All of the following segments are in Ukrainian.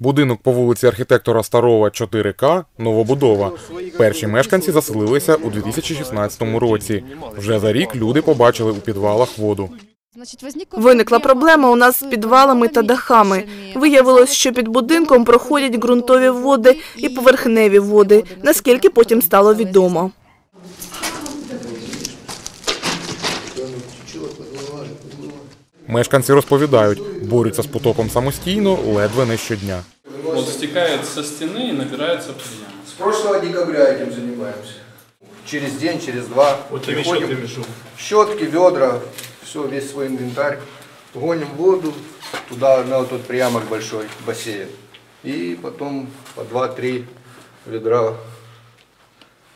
Будинок по вулиці архітектора Старова 4К – новобудова. Перші мешканці заселилися у 2016 році. Вже за рік люди побачили у підвалах воду. Виникла проблема у нас з підвалами та дахами. Виявилось, що під будинком проходять ґрунтові води і поверхневі води, наскільки потім стало відомо. Мешканці розповідають, борються з потоком самостійно ледве не щодня. Вот стекает со стены и набирается в яма. С прошлого декабря этим занимаемся. Через день, через два. Приходим, щетки, ведра, все, весь свой инвентарь. Гоним воду туда, на вот тот приямок большой, бассейн. И потом по два-три ведра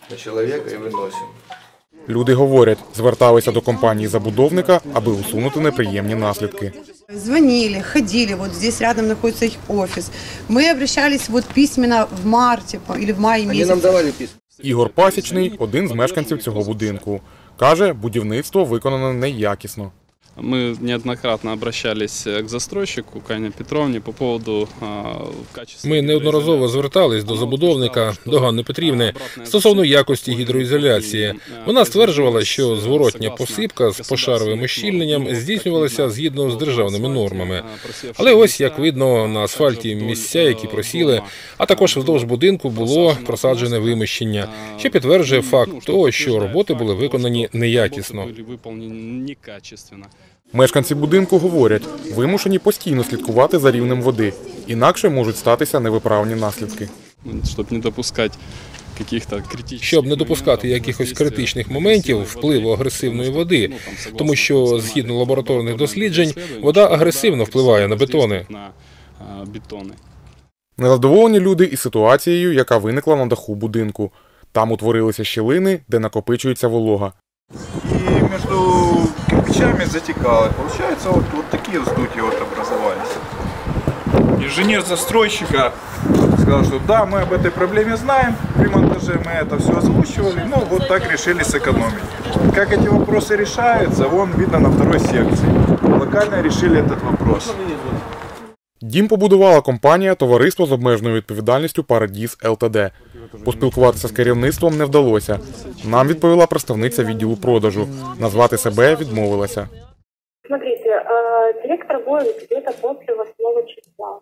на человека и выносим. Люди говорять, зверталися до компанії забудовника, аби усунути неприємні наслідки. Звонили, ходили, вот здесь рядом находится их офис. Мы обращались вот письменно в марте или в мае Они нам давали письма. Ігор Пасічний – один з мешканців цього будинку. Каже, будівництво виконано неякісно. Мы неоднократно обращались э, к застройщику Кане Петровне по поводу качества. Ми неодноразово звертались до забудовника до Ганни Петрівни стосовно якості гідроізоляції. Вона стверджувала, що зворотня посипка з пошаровим ощільненням здійснювалася згідно з державними нормами. Але ось як видно на асфальті місця, які просіли, а також вздовж будинку було просаджене вимощення, що підтверджує факт того, що роботи були виконані неякісно. Были выполнены некачественно. Мешканці будинку говорять, вимушені постійно слідкувати за рівнем води, інакше можуть статися невиправні наслідки. Чтобы не допускать каких-то критичних Щоб не допускати моментів якихось воздействия критичних моментів воздействия впливу води. агресивної води, Ну, там, согласно тому що всім згідно цим лабораторних досліджень, исследованиям, вода що агресивно вода впливає на агресивно бетони. на а, бетони. Незадоволені люди і ситуацією, яка виникла на даху будинку. Там утворилися щілини, де накопичується волога. и между кирпичами затекало. Получается, вот, вот такие вздутия вот образовались. Инженер застройщика сказал, что да, мы об этой проблеме знаем, при монтаже мы это все озвучивали, но вот так решили сэкономить. Как эти вопросы решаются, вон видно на второй секции. Локально решили этот вопрос. Дім побудувала компанія Товариство з обмеженою відповідальністю Парадіс ЛТД. Поспілкуватися з керівництвом не вдалося. Нам відповіла представниця відділу продажу. Назвати себе відмовилася. Смотрите, директор будет где-то 8 числа.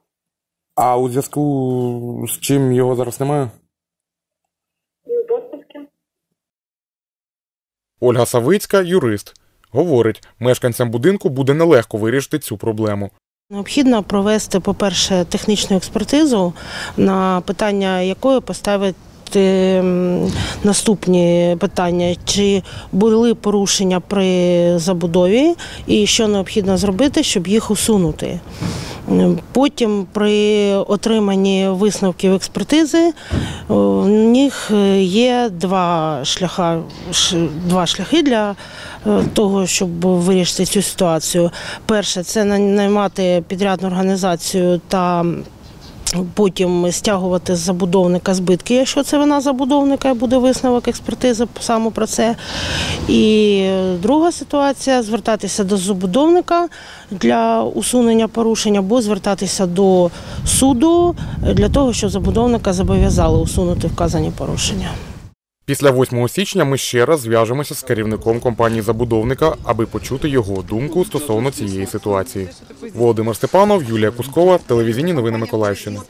А у зв'язку з чим його зараз немає? Ольга Савицька, юрист, говорить, мешканцям будинку буде нелегко вирішити цю проблему. Необхідно провести, по-перше, технічну експертизу, на питання якої поставити наступні питання: чи були порушення при забудові, і що необхідно зробити, щоб їх усунути. Потім при отриманні висновків експертизи в них є два шляха, два шляхи для е, того, щоб вирішити цю ситуацію. Перше це наймати підрядну організацію та потім стягувати з забудовника збитки, якщо це вина забудовника, буде висновок експертизи саме про це. І друга ситуація звертатися до забудовника для усунення порушень або звертатися до суду для того, щоб забудовника зобов'язали усунути вказані порушення. Після 8 січня ми ще раз зв'яжемося з керівником компанії забудовника, аби почути його думку стосовно цієї ситуації. Володимир Степанов, Юлія Кускова, телевізійні новини Миколаївщини.